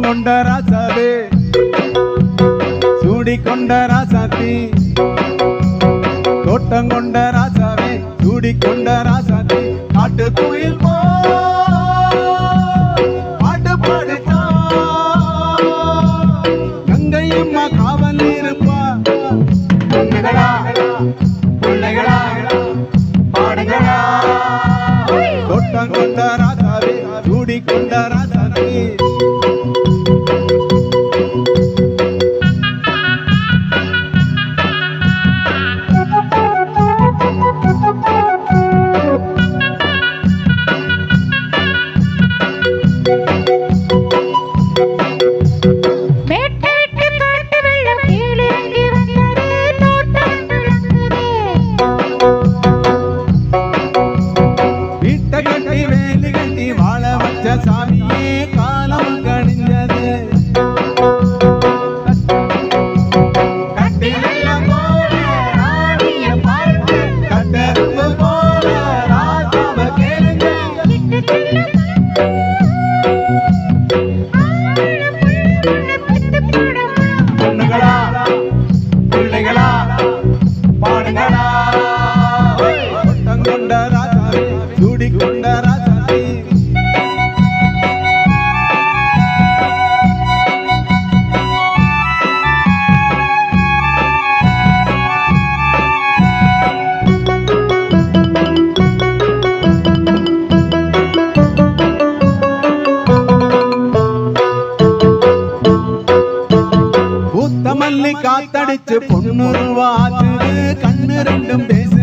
கொண்ட ராசாவே. சூடி கொண்ட ராசாத்தி. தோட்டம் கொண்ட ராசாவே. சூடி கொண்ட ராசாத்தி. காட்டு கோயில் பாட்டு பாடுச்சா கங்கையம்மா காவல் இருப்பா. தோட்டம் கொண்ட ராசாவே. சூடி கொண்ட ராசாத்தி. ராஜாவே. சூடி கொண்ட மல்லி காத்தடிச்சு கண்ணு ரெண்டும் பேசு.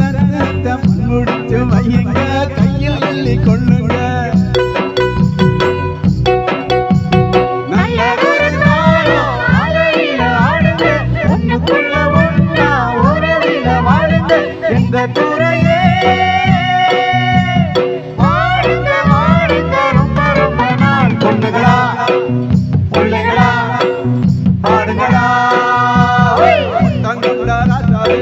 கண்ணெடுத்த ரத்தத்தை முடிச்சு வையுங்க கையில் அள்ளி கொள்ளுங்க. நல்லதொரு காலம் அலையில ஆடுங்க ஒண்ணுக்குள்ள ஒண்ணா உறவில வாழுங்க இந்த துறையே. வாழுங்க வாழுங்க ரொம்ப ரொம்ப நாள் பொண்ணுகளா பிள்ளைகளா பாடுங்களா. கொண்ட ராஜாவே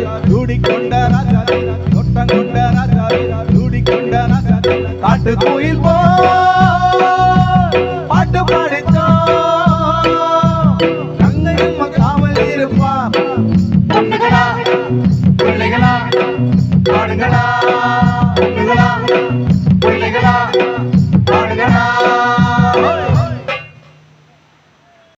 சூடி கொண்ட ராஜாவே காட்டு கோயில் போ